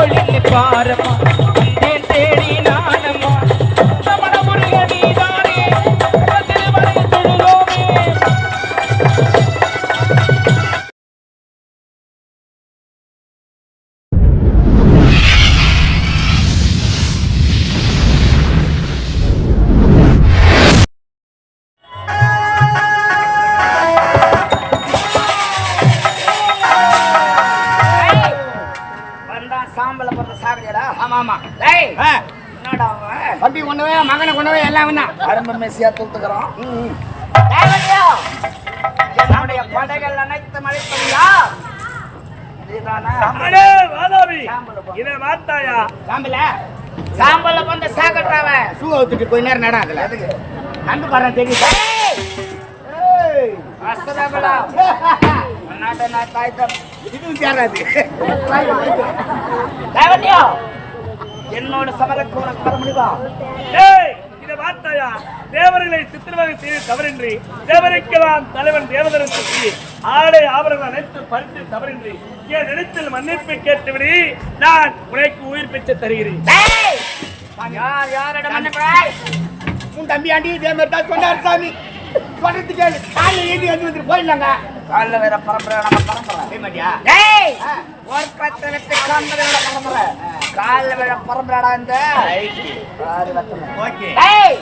ஒளிந்து பாரமா மெஸ்ஸியா தூத்துக்கிறோம். என்னுடைய படைகள் அனைத்து மழைப்படியா சாம்பல வந்து சாகட்டாவன் ஷூ அவுத்துட்டு போய் நேரம் நட அதுல. நண்டு பாரு தெரியுதா? என்னோட சமரக்கு உனக்கு வர முடியுமா? மாத்தாயா தேவர்களை சித்திரவதை செய்து தவறின்றி தேவருக்கெல்லாம் தலைவன் தேவதரன் சுற்றி ஆடை ஆபரணம் அனைத்து பறித்து தவறின்றி என் நினைத்தில் மன்னிப்பை கேட்டுவிடி நான் உனக்கு உயிர் பெற்று தருகிறேன். யார் யாரிடம் மன்னிப்பாய் உன் தம்பி ஆண்டி இதே மாதிரி தான் சொன்னார் சாமி. சொல்றது கேளு காலையில் ஏறி வந்து வந்துட்டு போயிடலாங்க. காலைல வேற பரம்பரை நம்ம பரம்பரை. மாதிரியா டேய்! ஒர்க்கத்தை விட்டு காண்பதோட பரம்பரை. காலைல வேற பரம்பரைடா இந்த. ஆறு வட்டமே. ஓகே. டேய்!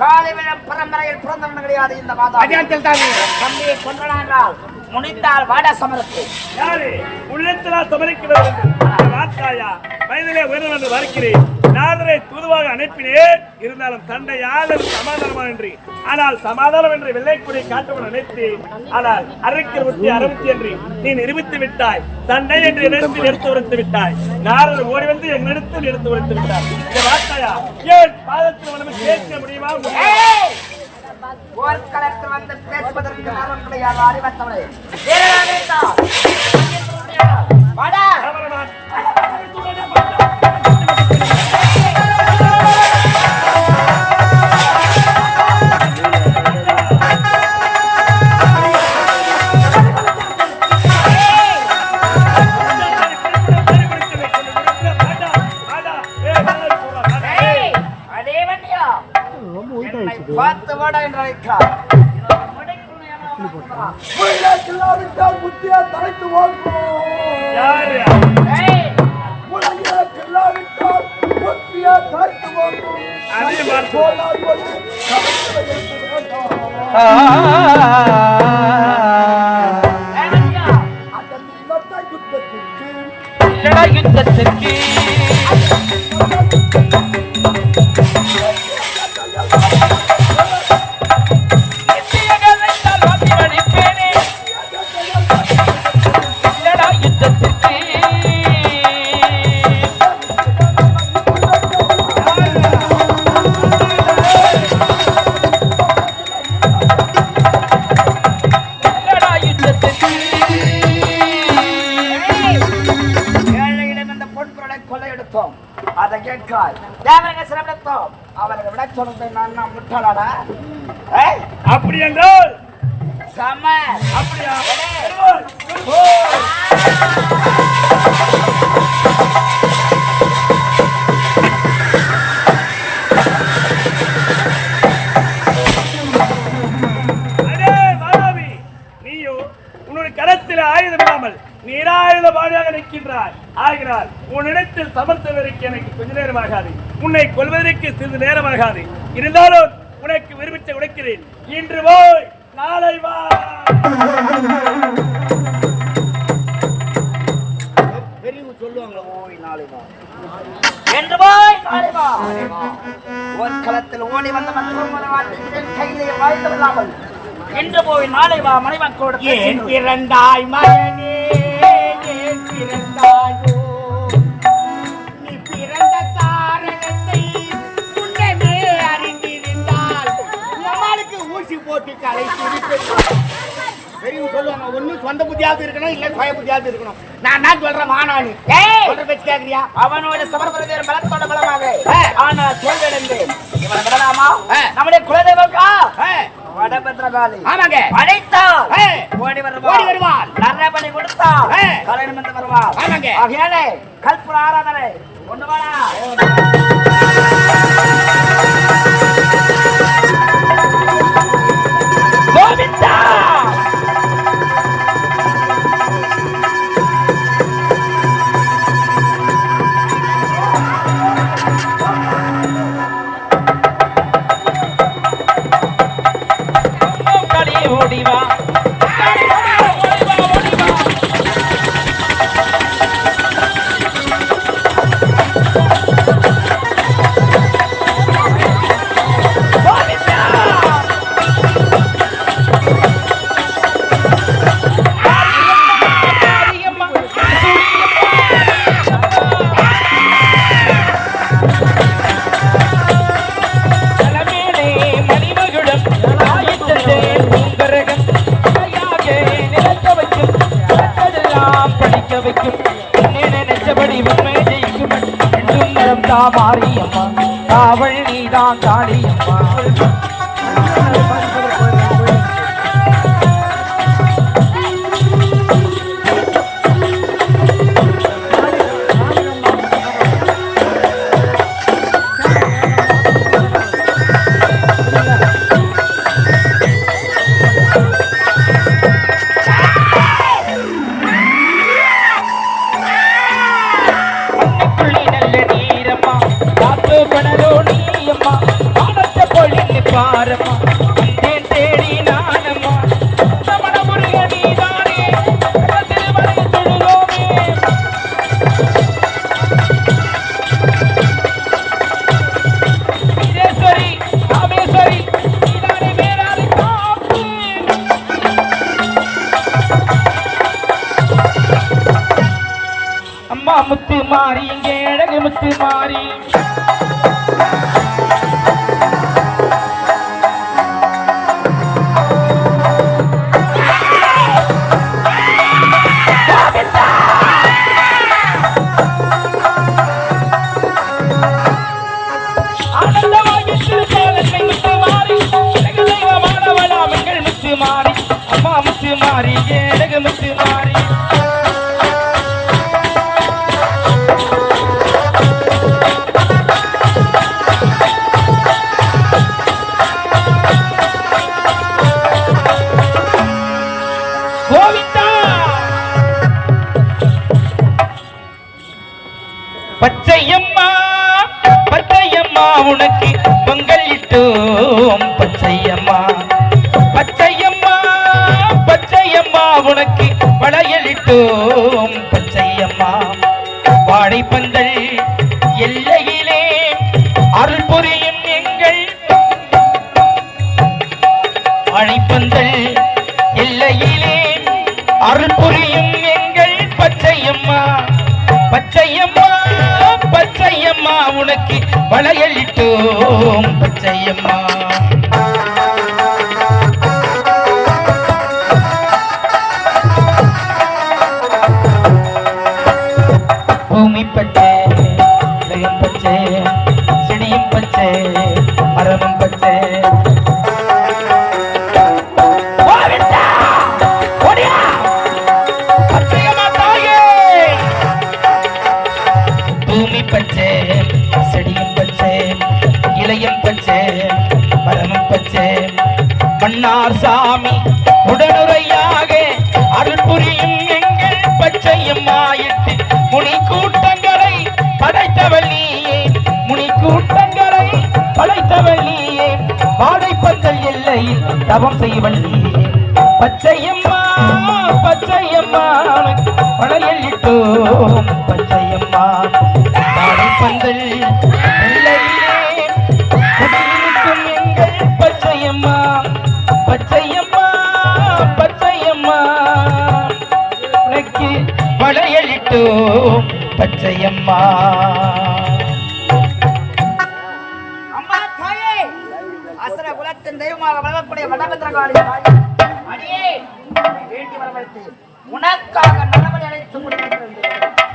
காலை வேற பரம்பரையில் பிறந்தவன் கிடையாது இந்த மாதா மதியானத்தில் தான் தம்பியை என்றால் முடிந்தால் வாட சமரத்து யாரு? உள்ளத்திலா சமரிக்கிறது வயதிலே உயர்வு என்று வருகிறேன் நாதரை தூதுவாக அனுப்பினேன். இருந்தாலும் சண்டை யாரும் சமாதானமா என்று ஆனால் சமாதானம் என்று வெள்ளைக்குடி காட்டுவன் நினைத்து ஆனால் அரைக்கிற புத்தி அறுபத்தி என்று நீ நிரூபித்து விட்டாய். சண்டை என்று நினைத்து எடுத்து உரைத்து விட்டாய். நாரர் ஓடி வந்து எங்களிடத்தில் எடுத்து உரைத்து விட்டாய் இதை மாத்தாயா ஏன் பாதத்தில் வளர்ந்து கேட்க முடியுமா? போர்க்களத்தில் வந்து பேசுவதற்கு நேரம் கிடையாது அறிவத்தவளே அழைக்கிறார் புத்தியா தலைத்து வாழ்வோம் இல்லாவிட்டால் புத்தியா தலைத்து வாழ்வோம் அதே சொல்றது நான் முட்டாளாடா? அப்படி என்றால் ஆகிறார். உன்னிடத்தில் சமர்த்தவருக்கு எனக்கு கொஞ்ச நேரமாகாது. உன்னை கொல்வதற்கு சிறிது நேரமாகாது. இருந்தாலும் உனக்கு விரும்பிச்ச உடைக்கிறேன். இன்று போய் நாளை வா. பெரியவங்க சொல்லுவாங்க ஓய் நாளை வா. என்று போய் நாளை வா. ஒரு களத்தில் ஓடி வந்த மற்றொரு கையிலே என்று போய் நாளை வா ஏன் பிறந்தாய் மகனே ஊசி போட்டு கலை பெரியவங்க சொல்லுவாங்க ஒண்ணு சொந்த புத்தியாவது இருக்கணும் இல்ல சுய புத்தியாவது இருக்கணும். நான் தான் சொல்றேன் ஏய்! சொல்ற பேச்சு கேக்குறியா? அவனோட சமர்ப்பணத்தில் பலத்தோட பலமாக. ஆனா தோல்வியடைந்து. இவனை விடலாமா. நம்முடைய குலதெய்வம்கா வடபத்ரகாளி. ஆமாங்க. அழைத்தால் ஓடி வருவாள் ஓடி வருவாள். நரபலி கொடுத்தால் ஏ. கல்யாணம் வந்து வருவாள் ஆமாங்க. ஆகையாலே கல்புர ஆராதனை. கொண்டு வாடா. ta பொங்கல் பச்சையம்மா. பச்சையம்மா பச்சையம்மா உனக்கு வளையலிட்டோம் பச்சையம்மா. வாழைப்பந்தல் எல்லையிலே அருள் புரியும் எங்கள் வாழைப்பந்தல் எல்லையிலே அருள் புரியும் எங்கள் பச்சையம்மா. பச்சையம்மா பச்சையம்மா உனக்கு வளையலிட்டோம் பச்சையம்மா. பச்சை செடியும் பச்சை இலையும் பச்சை மரமும் பச்சை. மன்னார் சாமி உடனுரையாக அருள் புரியும் எங்கள் பச்சையும் எட்டு முனி கூட்டங்களை படைத்தவள் நீயே. முனி கூட்டங்களை படைத்தவள் நீயே. வாழைப்பந்தல் எல்லையில் தவம் செய்வள் நீயே. பச்சையம்மா பச்சையம்மா இட்டோம் பச்சையம்மா பந்தல் பச்சையம்மா பச்சையம்மா பச்சையம்மா. உனக்கு வளையலிட்டோம் பச்சையம்மா. குலத்தின் தெய்வமாக வளரக்கூடிய வடபத்திரகாளி அடியே வேண்டி வரவழைத்து உனக்காக நல்லபடி அழைத்து முடிந்திருந்தேன்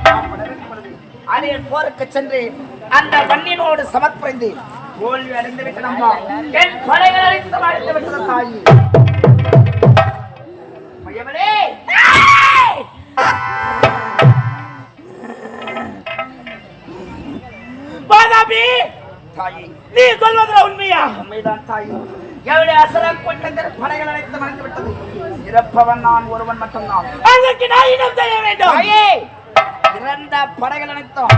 நாம் போருக்கு சென்று அந்த மண்ணினோடு சமர்ப்பணிந்து தோல்வி அடைந்து விட்டது அம்மா. என் படைகள் அனைத்தும் அடைந்து விட்டது தாயி. மையவனே பாதாபி தாயி. நீ சொல்வதில் உண்மையா? உண்மைதான் தாயி. எவ்வளவு அசலம் கூட்டத்தில் படைகள் அழைத்து மறைந்து விட்டது? இறப்பவன் நான் ஒருவன் மட்டும்தான். அதற்கு நான் இடம் செய்ய வேண்டும். தாயே இறந்த படைகள் அனைத்தும்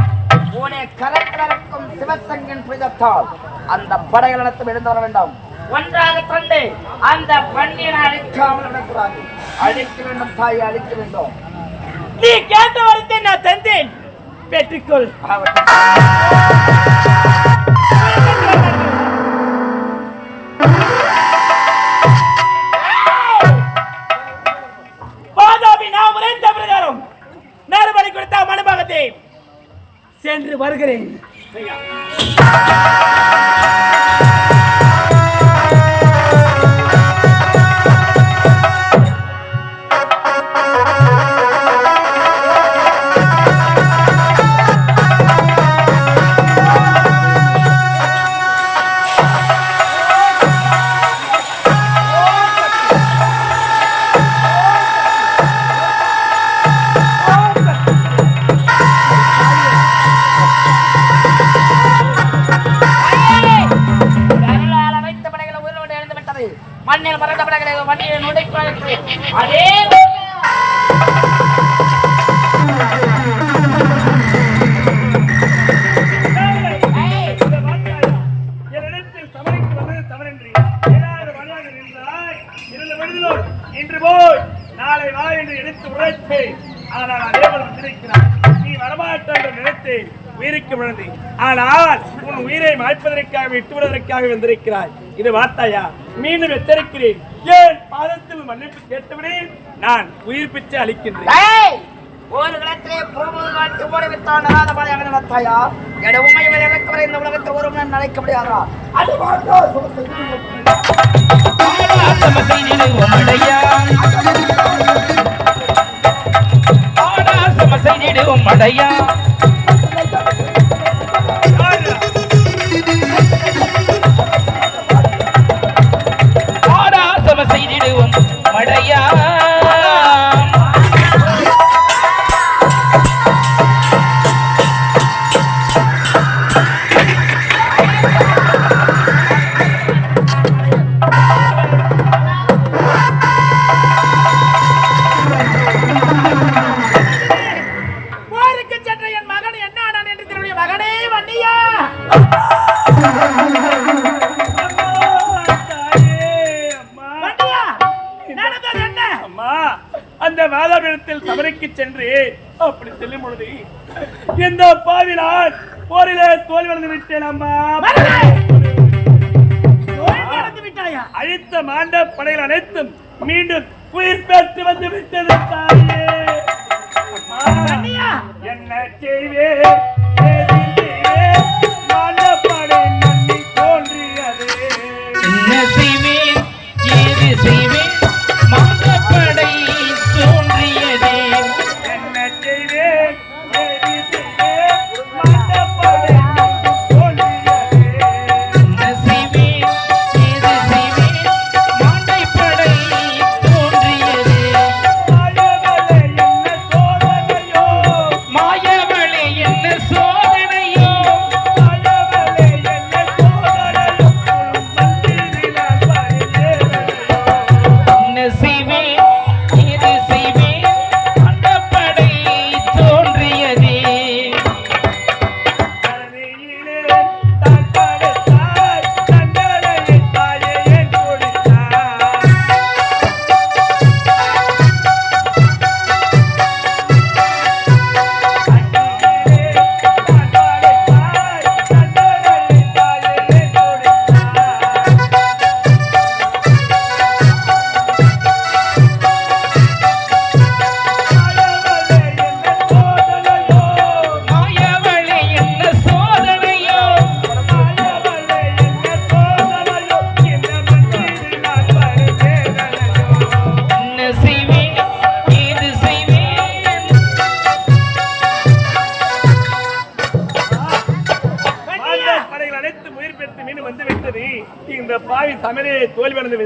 உன்னை கரக்கலக்கும் சிவசங்கின் புனிதத்தால் அந்த படைகள் அனைத்தும் எழுந்து வர வேண்டும். ஒன்றாக தந்து அந்த பண்டியனை அழிக்காமல் நடக்கிறாங்க அழிக்க வேண்டும் தாயை அழிக்க வேண்டும். நீ கேட்ட வரத்தை நான் தந்தேன். பெற்றுக்கொள். ஆகட்டும். சென்று வருகிறேன். ஏழாவது வழியாக நின்றாய் இருந்த விடுதலோடு இன்று போல் நாளை வா என்று எடுத்து உரைத்தேன் ஆனால் அதே போல வந்திருக்கிறாய் நீ வரமாட்டாய் என்று நினைத்தேன் உயிருக்கு விழுந்து ஆனால் உன் உயிரை மாய்ப்பதற்காக விட்டு வந்திருக்கிறாய் இது வார்த்தையா மீண்டும் எச்சரிக்கிறேன் ஏன் பாதத்தில் மன்னிப்பு கேட்டவனே நான் உயிர் பிச்சை அளிக்கின்றேன். ஏய்! ஒரு களத்திலே புறமுது காட்டி விட்டான் நராதபாளையாக நடத்தாயா? எட உண்மை இறக்கவரை இந்த உலகத்தில் ஒரு மணி நினைக்க முடியாதா? அது மாட்டா சுமசெய்து அந்த மாதாபிடத்தில் சபரிக்கு சென்று அப்படி செல்லும் பொழுது இந்த பாவினால் போரிலே தோல்வி விட்டேன் அம்மா. அழித்த மாண்ட படைகள் அனைத்தும் மீண்டும் உயிர் பெற்று வந்து விட்டது தாயே. என்ன செய்வேன்?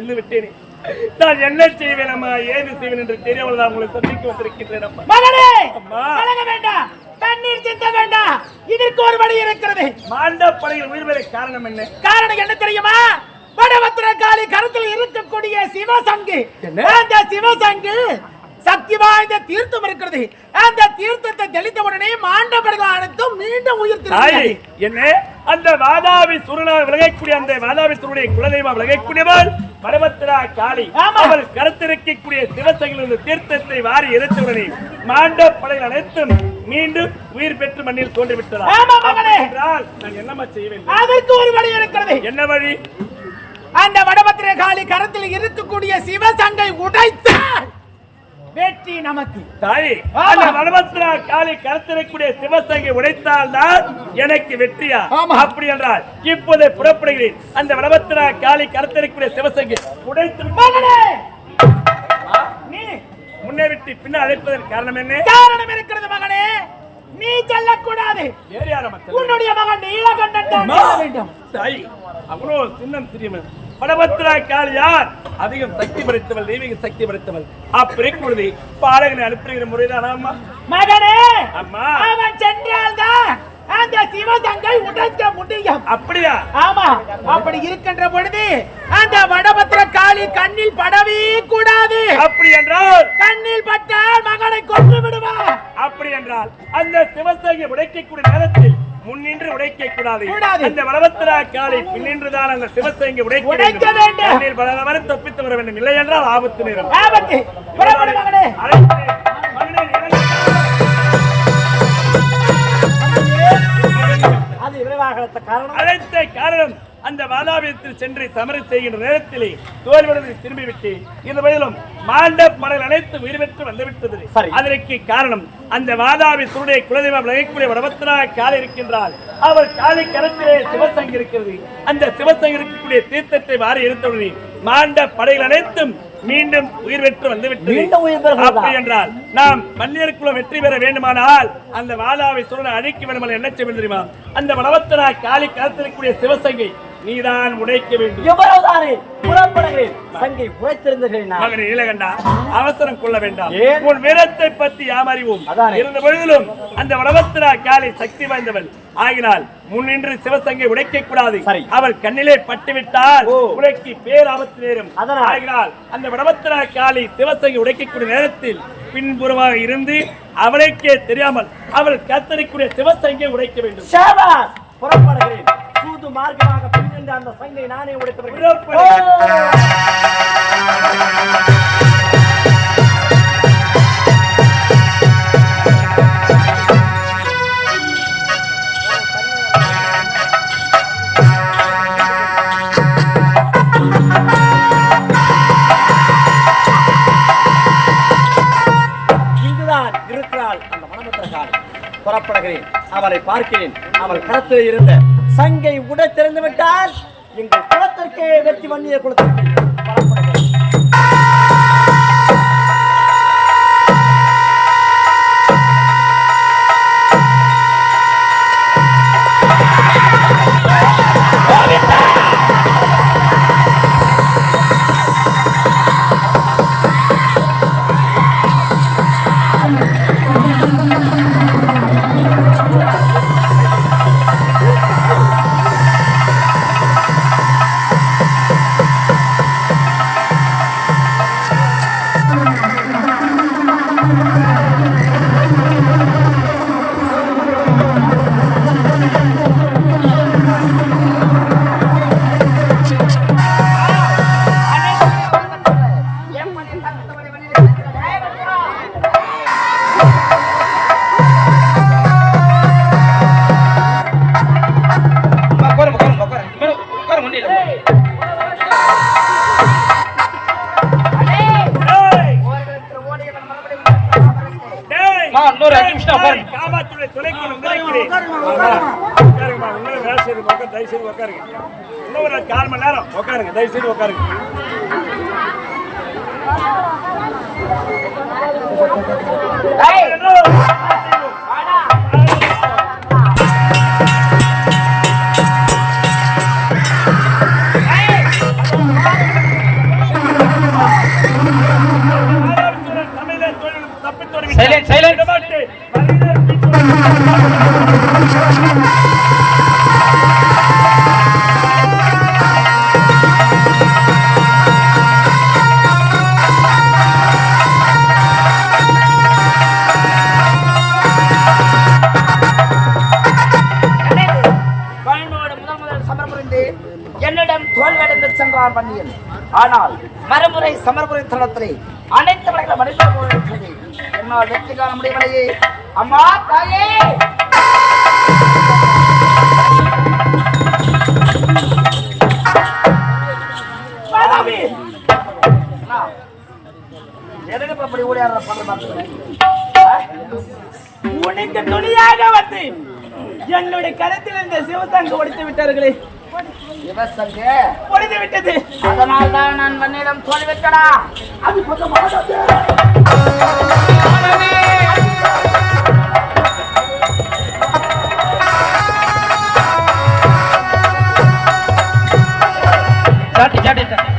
வென்று விட்டேனே. நான் என்ன செய்வேன் அம்மா? ஏது செய்வேன் என்று தெரியாமல் நான் உங்களை சந்திக்க வந்திருக்கின்றேன் வேண்டாம். கண்ணீர் சிந்த வேண்டாம். இதற்கு ஒரு வழி இருக்கிறது. மாண்ட படையில் உயிர் பெற காரணம் என்ன? காரணம் என்ன தெரியுமா? வடபத்திர காளி கருத்தில் இருக்கக்கூடிய சிவசங்கு. அந்த சிவசங்கு சக்தி வாய்ந்த தீர்த்தம் இருக்கிறது. அந்த தீர்த்தத்தை தெளித்த உடனே மாண்டவர்கள் அனைத்தும் மீண்டும் உயிர் தாய் திரும்பியது. என்ன? அந்த வாதாபி சுருணால் விலகக்கூடிய அந்த வாதாபி சுருடைய குலதெய்வம் விலகக்கூடியவள் பரமத்திரா காளி. அவள் கருத்திருக்கக்கூடிய இருந்த தீர்த்தத்தை வாரி இறைத்தவுடனே மாண்ட படைகள் அனைத்தும் மீண்டும் உயிர் பெற்று மண்ணில் தோன்றிவிட்டதா? என்றால் நான் என்னம்மா செய்ய வேண்டும்? அதற்கு ஒரு வழி இருக்கிறது. என்ன வழி? அந்த வடபத்திர காளி கரத்தில் இருக்கக்கூடிய சிவசங்கை உடைத்தால் வெற்றி நமக்கு தாய். அந்த வனபத்ரா காளி கருத்திருக்கக்கூடிய சிவசங்கை உடைத்தால் தான் எனக்கு வெற்றியா. அப்படி என்றால் இப்போதே புறப்படுகிறேன். அந்த வனபத்ரா காளி கருத்திருக்கக்கூடிய சிவசங்கை உடைத்து நீ முன்னே விட்டு பின்ன அழைப்பதன் காரணம் என்ன? காரணம் இருக்கிறது மகனே. நீ செல்லக்கூடாது. உன்னுடைய மகன் நீலகண்டன் தான் வேண்டும். தாய் அவ்வளோ சின்னம் சிறியவன். வடபத்ரா காளி யார் அதிகம் சக்தி படைத்தவள் தெய்வீக சக்தி படைத்தவள் அப்படி பொழுது பாலகனை அனுப்புகிற முறைதான். அம்மா மகனே அம்மா அவன் சென்றால்தான் அந்த சிவசங்கை உடைக்க முடியும். அப்படியா? ஆமா. அப்படி இருக்கின்ற பொழுது அந்த வடபத்திர காளி கண்ணில் படவே கூடாது. அப்படி என்றால்? கண்ணில் பட்டால் மகனை கொன்று விடுவார். அப்படி என்றால் அந்த சிவசங்கை உடைக்கக்கூடிய நேரத்தில் முன்னின்று உடைக்க கூடாது. அந்த வளவத்திரா காலை பின்னின்றுதான் அந்த சிவசங்கை உடைக்க உடைக்க வேண்டும். பலவரை தப்பித்து வர வேண்டும். இல்லை என்றால் ஆபத்து நேரம். ஆபத்து. அழைத்த காரணம். அந்த வாதாபியத்தில் சென்று சமரம் செய்கின்ற நேரத்திலே தோல்வியடைந்து திரும்பிவிட்டு இந்த வயதிலும் மாண்ட மடல் அனைத்து உயிர் பெற்று வந்துவிட்டது. அதற்கு காரணம் அந்த வாதாபி சுருடைய குலதெய்வம் விளையக்கூடிய வடபத்திரா காலை இருக்கின்றால் அவர் காலை கரத்திலே சிவசங்கு இருக்கிறது. அந்த சிவசங்கு இருக்கக்கூடிய தீர்த்தத்தை வாரி எடுத்தவுடனே மாண்ட படைகள் அனைத்தும் மீண்டும் உயிர் பெற்று வந்துவிட்டது? அப்படி என்றால் நாம் மல்லியருக்குள்ள வெற்றி பெற வேண்டுமானால் அந்த வாதாவை சொல்ல அழிக்க வேண்டுமானால் என்ன செய்ய வேண்டும் தெரியுமா? அந்த வடவத்தரா காலி கருத்திருக்கக்கூடிய சிவசங்கை நீதான் உடைக்க வேண்டும் எவ்வளவுதானே புறப்படுகிறேன் சங்கை உழைத்திருந்தேன் மகனே நீலகண்டா அவசரம் கொள்ள வேண்டாம்? உன் வீரத்தை பற்றி யாம் அறிவோம். இருந்த பொழுதிலும் அந்த வடவத்திரா காலை சக்தி வாய்ந்தவள் ஆகினால் முன்னின்று சிவசங்கை உடைக்க கூடாது. அவள் கண்ணிலே பட்டுவிட்டால். உடைக்கு பேராபத்து நேரும். ஆகினால் அந்த வடவத்திரா காலை சிவசங்கை உடைக்கக்கூடிய நேரத்தில் பின்புறமாக இருந்து அவளுக்கே தெரியாமல் அவள் கத்தரிக்கூடிய சிவசங்கை உடைக்க வேண்டும் புறப்படுகிறேன் சூது மார்க்கமாக பின்னின்ற அந்த சங்கை நானே உடைத்து வருகிறேன். அந்த புறப்படுகிறேன். அவரை பார்க்கிறேன். அவள் களத்தில் இருந்த சங்கை உடை திறந்து விட்டால் எங்கள் குளத்திற்கே வெற்றி வண்ணிய குளத்திற்கு தயவு செய்து உட்காருங்க இன்னும் ஒரு கால் மணி நேரம் உட்காருங்க தயவு செய்து உட்காருங்க Silent, silent. பண்ணியன் ஆனால் மறுமுறை சமர்புரை தளத்திலே அனைத்து படைகளும் மனிதர்கள் என்னால் வெற்றி காண முடியவில்லையே. அம்மா தாயே! எதுக்கு இப்படி ஓடியாடுற உனக்கு துணியாக வந்து என்னுடைய கருத்தில் இந்த சிவசங்க ஒடித்து விட்டார்களே. இவசங்க ஒடித்து விட்டது அதனால் தான் நான் மண்ணிடம் தோல்விட்டடா அது கொஞ்சம் மாறாதே. சாட்டி சாட்டி சாட்டி.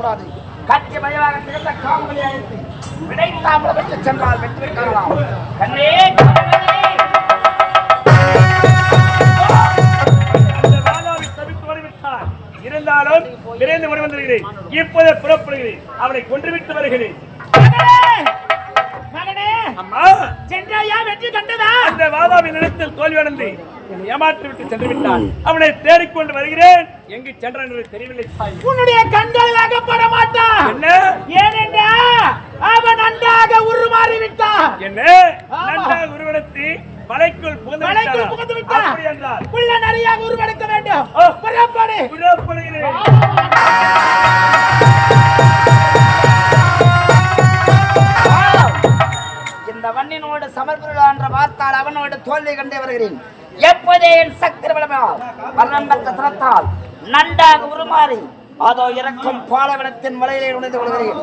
வீணாக்கக்கூடாது கட்சி பயவாக திகழ்ந்த காமொழி அழைத்து விடைத்தாமல் வெற்றி சென்றால் வெற்றி காணலாம் கண்ணே இருந்தாலும் விரைந்து ஓடி வந்திருக்கிறேன் இப்போதே புறப்படுகிறேன் அவனை கொன்றுவிட்டு வருகிறேன் வெற்றி கண்டதா? அந்த வாதாபி நிலத்தில் தோல்வியடைந்து என்னை ஏமாற்றி விட்டு சென்று விட்டான் அவனை தேடிக்கொண்டு வருகிறேன். எங்கு சென்றான் என்று தெரியவில்லை தாய். உன்னுடைய கண்களில் அகப்பட மாட்டான். என்ன? ஏனென்றா அவன் நன்றாக உருமாறி விட்டான் என்ன நன்றாக உருவெடுத்து மலைக்குள் புகுந்து மலைக்குள் விட்டாரா? புகுந்து விட்டான். அப்படி என்றால்? உள்ள நிறையாக உருவெடுக்க வேண்டும். புறப்படு இந்த வண்ணினோடு சமர்புரா என்ற வார்த்தால் அவனோடு தோல்வி கண்டே வருகிறேன். எப்போதே என் சக்கர வளமால் திறத்தால் நன்றாக உருமாறி அதோ இறக்கும் பாலவனத்தின் மலையிலே நுழைந்து கொள்கிறேன்.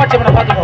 கடைசி காமாட்சி பார்த்துக்கோ.